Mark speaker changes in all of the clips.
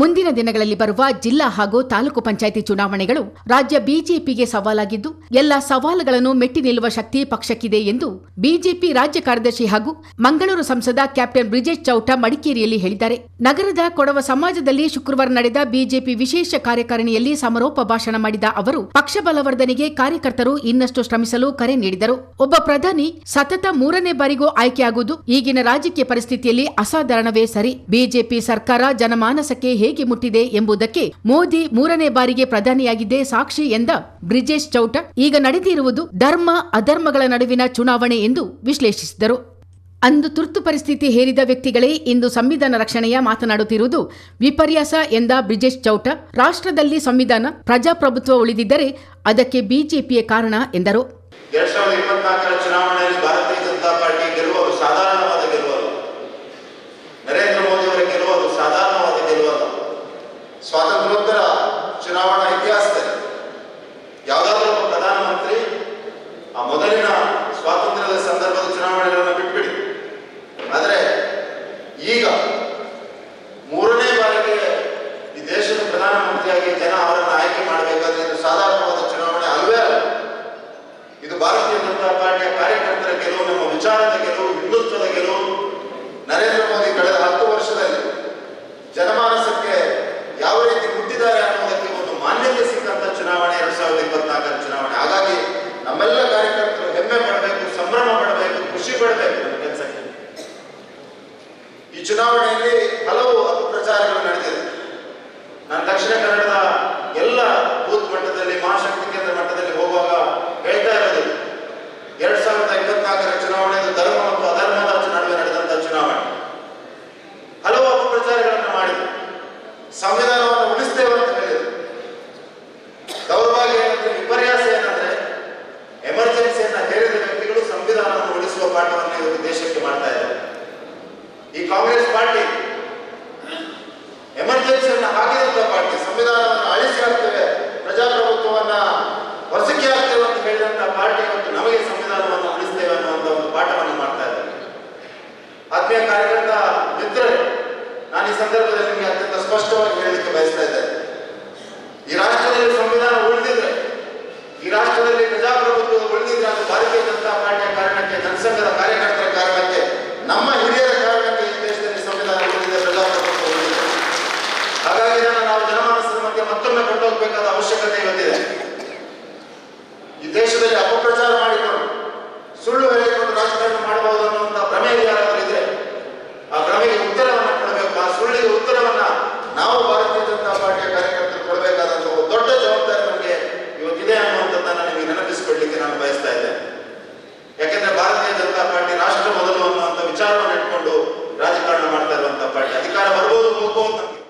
Speaker 1: ಮುಂದಿನ ದಿನಗಳಲ್ಲಿ ಬರುವ ಜಿಲ್ಲಾ ಹಾಗೂ ತಾಲೂಕು ಪಂಚಾಯಿತಿ ಚುನಾವಣೆಗಳು ರಾಜ್ಯ ಬಿಜೆಪಿಗೆ ಸವಾಲಾಗಿದ್ದು, ಎಲ್ಲ ಸವಾಲುಗಳನ್ನು ಮೆಟ್ಟಿ ನಿಲ್ಲುವ ಶಕ್ತಿ ಪಕ್ಷಕ್ಕಿದೆ ಎಂದು ಬಿಜೆಪಿ ರಾಜ್ಯ ಕಾರ್ಯದರ್ಶಿ ಹಾಗೂ ಮಂಗಳೂರು ಸಂಸದ ಕ್ಯಾಪ್ಟನ್ ಬ್ರಿಜೇಶ್ ಚೌಟ ಮಡಿಕೇರಿಯಲ್ಲಿ ಹೇಳಿದ್ದಾರೆ. ನಗರದ ಕೊಡವ ಸಮಾಜದಲ್ಲಿ ಶುಕ್ರವಾರ ನಡೆದ ಬಿಜೆಪಿ ವಿಶೇಷ ಕಾರ್ಯಕಾರಿಣಿಯಲ್ಲಿ ಸಮಾರೋಪ ಭಾಷಣ ಮಾಡಿದ ಅವರು, ಪಕ್ಷ ಬಲವರ್ಧನೆಗೆ ಕಾರ್ಯಕರ್ತರು ಇನ್ನಷ್ಟು ಶ್ರಮಿಸಲು ಕರೆ ನೀಡಿದರು. ಒಬ್ಬ ಪ್ರಧಾನಿ ಸತತ ಮೂರನೇ ಬಾರಿಗೂ ಆಯ್ಕೆಯಾಗುವುದು, ಈಗಿನ ರಾಜಕೀಯ ಪರಿಸ್ಥಿತಿಯಲ್ಲಿ ಅಸಾಧಾರಣವೇ ಸರಿ. ಬಿಜೆಪಿ ಸರ್ಕಾರ ಜನಮಾನಸಕ್ಕೆ ಹೇಗೆ ಮುಟ್ಟಿದೆ ಎಂಬುದಕ್ಕೆ ಮೋದಿ ಮೂರನೇ ಬಾರಿಗೆ ಪ್ರಧಾನಿಯಾಗಿದ್ದೇ ಸಾಕ್ಷಿ ಎಂದ ಬ್ರಿಜೇಶ್ ಚೌಟ. ಈಗ ನಡೆದಿರುವುದು ಧರ್ಮ, ಅಧರ್ಮಗಳ ನಡುವಿನ ಚುನಾವಣೆ ಎಂದು ವಿಶ್ಲೇಷಿಸಿದರು. ಅಂದು ತುರ್ತು ಪರಿಸ್ಥಿತಿ ಹೇರಿದ ವ್ಯಕ್ತಿಗಳೇ ಇಂದು ಸಂವಿಧಾನ ರಕ್ಷಣೆಯ ಮಾತನಾಡುತ್ತಿರುವುದು ವಿಪರ್ಯಾಸ ಎಂದ ಬ್ರಿಜೇಶ್ ಚೌಟ. ರಾಷ್ಟ್ರದಲ್ಲಿ ಸಂವಿಧಾನ, ಪ್ರಜಾಪ್ರಭುತ್ವ ಉಳಿದಿದ್ದರೆ ಅದಕ್ಕೆ ಬಿಜೆಪಿಯೇ ಕಾರಣ ಎಂದರು
Speaker 2: ಎರಡ್ ಸಾವಿರದ ಇಪ್ಪತ್ನಾಲ್ಕರ ಚುನಾವಣೆಯಲ್ಲಿ ಭಾರತೀಯ ಜನತಾ ಪಾರ್ಟಿ ಗೆಲುವುದು ಸಾಧಾರಣವಾದ ಗೆಲುವಲ್ಲ ನರೇಂದ್ರ ಮೋದಿ ಅವರ ಗೆಲುವುದು ಸಾಧಾರಣವಾದ ಗೆಲುವಲ್ಲ ಸ್ವಾತಂತ್ರ್ಯೋತ್ತರ ಚುನಾವಣಾ ಇತಿಹಾಸದಲ್ಲಿ ಯಾವುದಾದ್ರೂ ಪ್ರಧಾನಮಂತ್ರಿ ಆ ಮೊದಲಿನ ಸ್ವಾತಂತ್ರ್ಯದ ಸಂದರ್ಭದ ಚುನಾವಣೆಗಳನ್ನು ಬಿಟ್ಬಿಡಿ ಆದರೆ ಈಗ ಮೂರನೇ ಬಾರಿಗೆ ಈ ದೇಶದ ಪ್ರಧಾನಮಂತ್ರಿಯಾಗಿ ಜನ ಅವರನ್ನು ಆಯ್ಕೆ ಮಾಡಬೇಕಾದ್ರೆ ಇದು ಸಾಧಾರಣವಾದ ಚುನಾವಣೆ ಅಲ್ವೇ ಅಲ್ಲ ಇದು ಭಾರತೀಯ ಜನತಾ ಪಾರ್ಟಿಯ ಕಾರ್ಯಕರ್ತರ ಗೆಲುವು ನಮ್ಮ ವಿಚಾರದ ಗೆಲುವು ಹಿಂದುತ್ವದ ಗೆಲುವು ನರೇಂದ್ರ ಮೋದಿ ಕಳೆದ ಹತ್ತು ವರ್ಷದಲ್ಲಿ ಜನಮಾನಸಕ್ಕೆ ಯಾವ ರೀತಿ ಮುಟ್ಟಿದ್ದಾರೆ ಅನ್ನೋದಕ್ಕೆ ಒಂದು ಮಾನ್ಯತೆ ಸಿಕ್ಕಂತ ಚುನಾವಣೆ ಎರಡ್ ಸಾವಿರದ ಇಪ್ಪತ್ನಾಲ್ಕರ ಚುನಾವಣೆ ಹಾಗಾಗಿ ನಮ್ಮೆಲ್ಲ ಕಾರ್ಯಕರ್ತರು ಹೆಮ್ಮೆ ಪಡಬೇಕು ಸಂಭ್ರಮ ಪಡಬೇಕು ಖುಷಿ ಪಡಬೇಕು ನಮ್ಮ ಕೆಲಸಕ್ಕೆ ಈ ಚುನಾವಣೆಯಲ್ಲಿ ಹಲವು ಅಪಪ್ರಚಾರಗಳು ನಡೆದಿದೆ. ನಾನು ದಕ್ಷಿಣ ಕನ್ನಡದ ಎಲ್ಲ ಬೂತ್ ಮಟ್ಟದಲ್ಲಿ, ಮಹಾಶಕ್ತಿ ಕೇಂದ್ರ ಮಟ್ಟದಲ್ಲಿ ಹೋಗುವಾಗ ಹೇಳ್ತಾ ಇರೋದು, ಎರಡ್ ಸಾವಿರದ ಇಪ್ಪತ್ನಾಲ್ಕರ ಚುನಾವಣೆ ಧರ್ಮ ಮತ್ತು ಅಧರ್ಮದ ನಡುವೆ ನಡೆದಂತಹ ಚುನಾವಣೆ. ಹಲವು ಅಪಪ್ರಚಾರಗಳನ್ನು ಮಾಡಿ ಸಂವಿಧಾನವನ್ನು ಉಳಿಸ್ತೇವೆ ಅಂತ ಹೇಳಿದರು. ದೌರ್ಭಾಗ್ಯ ಏನಂದ್ರೆ ವಿಪರ್ಯಾಸ ಏನಂದ್ರೆ, ಎಮರ್ಜೆನ್ಸಿಯನ್ನ ಹೇರಿದ ವ್ಯಕ್ತಿಗಳು ಸಂವಿಧಾನವನ್ನು ಉಳಿಸುವ ಪಾಠವನ್ನು ಇವತ್ತು ದೇಶಕ್ಕೆ ಮಾಡ್ತಾ ಇದ್ದಾರೆ. ಈ ಕಾಂಗ್ರೆಸ್ ಪಾರ್ಟಿ ಇವತ್ತು ನಮಗೆ ಸಂವಿಧಾನವನ್ನು ಉಳಿಸ್ತೇವೆ ಅನ್ನುವಂತ ಒಂದು ಪಾಠವನ್ನು ಮಾಡ್ತಾ ಇದ್ದಾರೆ ಆತ್ಮೀಯ ಕಾರ್ಯಕರ್ತ, ಮಿತ್ರರೇ, ನಾನು ಈ ಸಂದರ್ಭದಲ್ಲಿ ನಿಮಗೆ ಅತ್ಯಂತ ಸ್ಪಷ್ಟವಾಗಿ ಹೇಳಲಿಕ್ಕೆ ಬಯಸ್ತಾ ಇದ್ದೇನೆ. ಈ ರಾಷ್ಟ್ರದಲ್ಲಿ ಸಂವಿಧಾನ ಉಳಿದಿದ್ರೆ, ಈ ರಾಷ್ಟ್ರದಲ್ಲಿ ಪ್ರಜಾಪ್ರಭುತ್ವ ಉಳಿದಿದ್ರೆ ಅದು ಭಾರತೀಯ ಜನತಾ ಪಾರ್ಟಿಯ ಕಾರಣಕ್ಕೆ, ಜನಸಂಘದ ಕಾರ್ಯಕರ್ತರ ಕಾರಣಕ್ಕೆ, ನಮ್ಮ ಹಿರಿಯರ ಕಾರಣಕ್ಕೆ ಈ ದೇಶದಲ್ಲಿ ಸಂವಿಧಾನ ಉಳಿದಿದೆ, ಪ್ರಜಾಪ್ರಭುತ್ವ ಉಳಿದಿದೆ. ಹಾಗಾಗಿ ನಾವು ಜನಮಾನಸದ ಮಧ್ಯೆ ಮತ್ತೊಮ್ಮೆ ಕೊಂಡೋಗ್ಬೇಕಾದ ಅವಶ್ಯಕತೆ ಇವತ್ತಿದೆ. ಈ ದೇಶದಲ್ಲಿ ಮಾಡಿಕೊಂಡು ಸುಳ್ಳು ಹೇಳಿಕೊಂಡು ರಾಜಕಾರಣ ಮಾಡಬಹುದು ಅನ್ನುವಂಥ ಭ್ರಮೆಯಲ್ಲಿ ಯಾರಾದರೂ ಇದ್ರೆ ಆ ಭ್ರಮೆಗೆ ಉತ್ತರವನ್ನ ಕೊಡಬೇಕು ಆ ಸುಳ್ಳಿಗೆ ಉತ್ತರವನ್ನ ನಾವು ಭಾರತೀಯ ಜನತಾ ಪಾರ್ಟಿಯ ಕಾರ್ಯಕರ್ತರು ಕೊಡಬೇಕಾದಂತಹ ಒಂದು ದೊಡ್ಡ ಜವಾಬ್ದಾರಿ ನಮಗೆ ಇವತ್ತಿದೆ ಅನ್ನುವಂಥದ್ದನ್ನ ನಿಮಗೆ ನೆನಪಿಸಿಕೊಳ್ಳಿಕ್ಕೆ ನಾನು ಬಯಸ್ತಾ ಇದ್ದೇನೆ ಯಾಕೆಂದ್ರೆ ಭಾರತೀಯ ಜನತಾ ಪಾರ್ಟಿ ರಾಷ್ಟ್ರ ಮೊದಲು ಅನ್ನುವಂಥ ವಿಚಾರವನ್ನು ಇಟ್ಕೊಂಡು ರಾಜಕಾರಣ ಮಾಡ್ತಾ ಇರುವಂತಹ ಪಾರ್ಟಿ ಅಧಿಕಾರ ಬರ್ಬೋದು ಹೋಗ್ಬೋದು ನಮಗೆ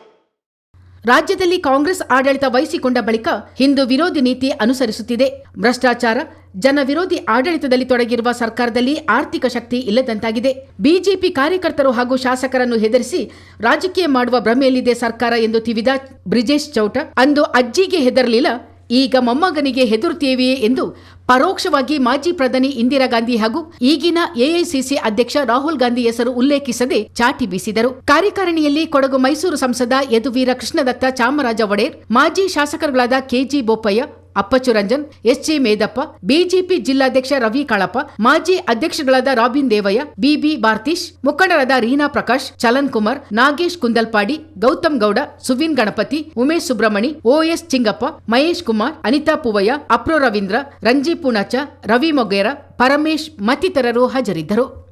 Speaker 1: ರಾಜ್ಯದಲ್ಲಿ ಕಾಂಗ್ರೆಸ್ ಆಡಳಿತ ವಹಿಸಿಕೊಂಡ ಬಳಿಕ ಹಿಂದೂ ವಿರೋಧಿ ನೀತಿ ಅನುಸರಿಸುತ್ತಿದೆ. ಭ್ರಷ್ಟಾಚಾರ, ಜನ ವಿರೋಧಿ ಆಡಳಿತದಲ್ಲಿ ತೊಡಗಿರುವ ಸರ್ಕಾರದಲ್ಲಿ ಆರ್ಥಿಕ ಶಕ್ತಿ ಇಲ್ಲದಂತಾಗಿದೆ. ಬಿಜೆಪಿ ಕಾರ್ಯಕರ್ತರು ಹಾಗೂ ಶಾಸಕರನ್ನು ಹೆದರಿಸಿ ರಾಜಕೀಯ ಮಾಡುವ ಭ್ರಮೆಯಲ್ಲಿದೆ ಸರ್ಕಾರ ಎಂದು ತಿವಿದ ಬ್ರಿಜೇಶ್ ಚೌಟ. ಅಂದು ಅಜ್ಜಿಗೆ ಹೆದರಲಿಲ್ಲ. ಈಗ ಮೊಮ್ಮಗನಿಗೆ ಹೆದರುತ್ತೇವೆಯೇ ಎಂದು ಪರೋಕ್ಷವಾಗಿ ಮಾಜಿ ಪ್ರಧಾನಿ ಇಂದಿರಾ ಗಾಂಧಿ ಹಾಗೂ ಈಗಿನ ಎಐಸಿಸಿ ಅಧ್ಯಕ್ಷ ರಾಹುಲ್ ಗಾಂಧಿ ಹೆಸರು ಉಲ್ಲೇಖಿಸದೆ ಚಾಟಿ ಬೀಸಿದರು. ಕಾರ್ಯಕಾರಿಣಿಯಲ್ಲಿ ಕೊಡಗು ಮೈಸೂರು ಸಂಸದ ಯದುವೀರ ಕೃಷ್ಣದತ್ತ ಚಾಮರಾಜ ಒಡೆಯರ್, ಮಾಜಿ ಶಾಸಕರುಗಳಾದ K G Bopaiah Appachu Ranjan, S J Medappa, BJP ಜಿಲ್ಲಾಧ್ಯಕ್ಷ ರವಿ ಕಳಪ, ಮಾಜಿ ಅಧ್ಯಕ್ಷಗಳಾದ ರಾಬಿನ್ ದೇವಯ್ಯ, ಬಿಬಿ ಭಾರತೀಶ್, ಮುಖಂಡರಾದ ರೀನಾ ಪ್ರಕಾಶ್, ಚಲನ್ ಕುಮಾರ್, ನಾಗೇಶ್ ಕುಂದಲ್ಪಾಡಿ, ಗೌತಮ್ ಗೌಡ, ಸುವಿನ್ ಗಣಪತಿ, ಉಮೇಶ್ ಸುಬ್ರಹ್ಮಣಿ, ಓಎಸ್ ಚಿಂಗಪ್ಪ, ಮಹೇಶ್ ಕುಮಾರ್, ಅನಿತಾ ಪೂವಯ್ಯ, ಅಪ್ರೋ ರವೀಂದ್ರ ರಂಜಿ ಪುಣಚ ರವಿ ಮೊಗೇರ, ಪರಮೇಶ್ ಮತ್ತಿತರರು ಹಾಜರಿದ್ದರು.